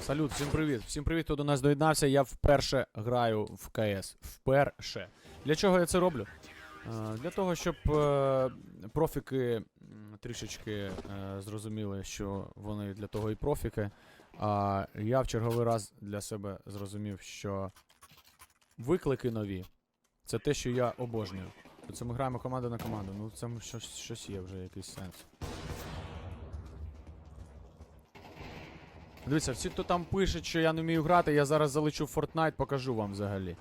Салют, всім привіт. Всім привіт, хто до нас доєднався. Я вперше граю в КС. Вперше. Для чого я це роблю? Е, Для того, щоб е, профіки трішечки е, зрозуміли, що вони для того і профіки. А я в черговий раз для себе зрозумів, що виклики нові це те, що я обожнюю. Це ми граємо команда на команду. Ну це щось, є вже якийсь сенс. Дивіться, всі, хто там пише, що я не вмію грати, я зараз залечу Fortnite, покажу вам взагалі.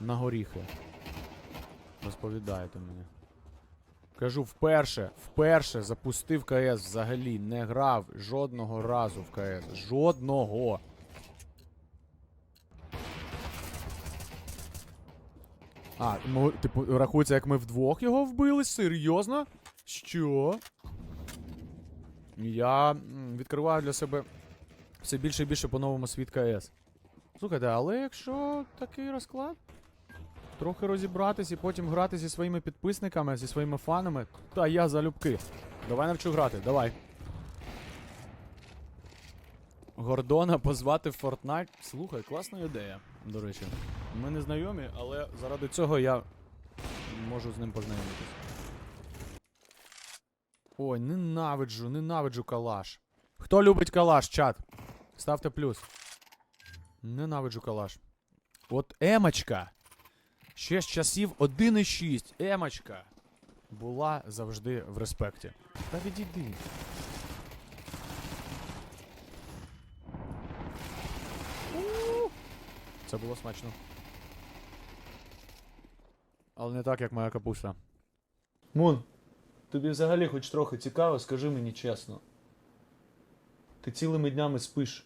На горіхи. Розповідаєте мені. Кажу, вперше, вперше запустив КС взагалі. Не грав жодного разу в КС. Жодного. А, ну, типу, рахується, як ми вдвох його вбили? Серйозно? Що? Я відкриваю для себе все більше і більше по-новому світ КС. Слухайте, але якщо такий розклад, трохи розібратись і потім грати зі своїми підписниками, зі своїми фанами, та я залюбки. Давай навчу грати, давай. Гордона позвати в Fortnite. Слухай, класна ідея, до речі. Ми не знайомі, але заради цього я можу з ним познайомитись. Ой, ненавиджу, ненавиджу калаш. Хто любить калаш, чат? Ставте плюс. Ненавиджу калаш. От емочка. Ще з часів 1.6. Емочка. Була завжди в респекті. Та відійди. Це було смачно. Але не так, як моя капуста. Мун, тобі взагалі хоч трохи цікаво, скажи мені чесно. Ти цілими днями спиш.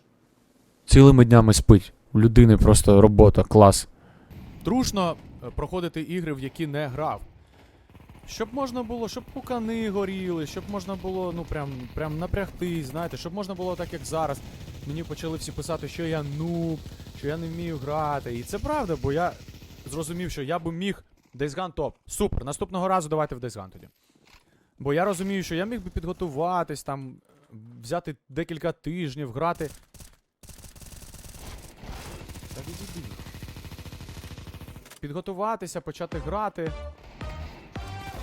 Цілими днями спить. У людини просто робота, клас. Трушно е, проходити ігри, в які не грав. Щоб можна було, щоб пукани горіли, щоб можна було, ну прям, прям напрягтись, знаєте, щоб можна було так, як зараз. Мені почали всі писати, що я нуб, що я не вмію грати. І це правда, бо я зрозумів, що я би міг Days Gone топ. Супер. Наступного разу давайте в Days Gone тоді. Бо я розумію, що я міг би підготуватись, там, взяти декілька тижнів, грати. Та відійди. Підготуватися, почати грати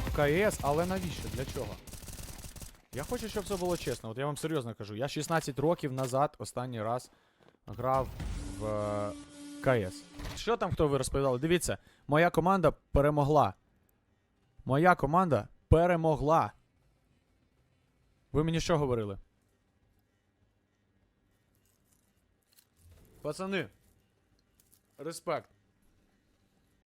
в КС, але навіщо? Для чого? Я хочу, щоб це було чесно. От я вам серйозно кажу. Я 16 років назад останній раз грав в е, КС. Що там хто ви розповідали? Дивіться, моя команда перемогла. Моя команда перемогла. Ви мені що говорили? Пацани, Респект.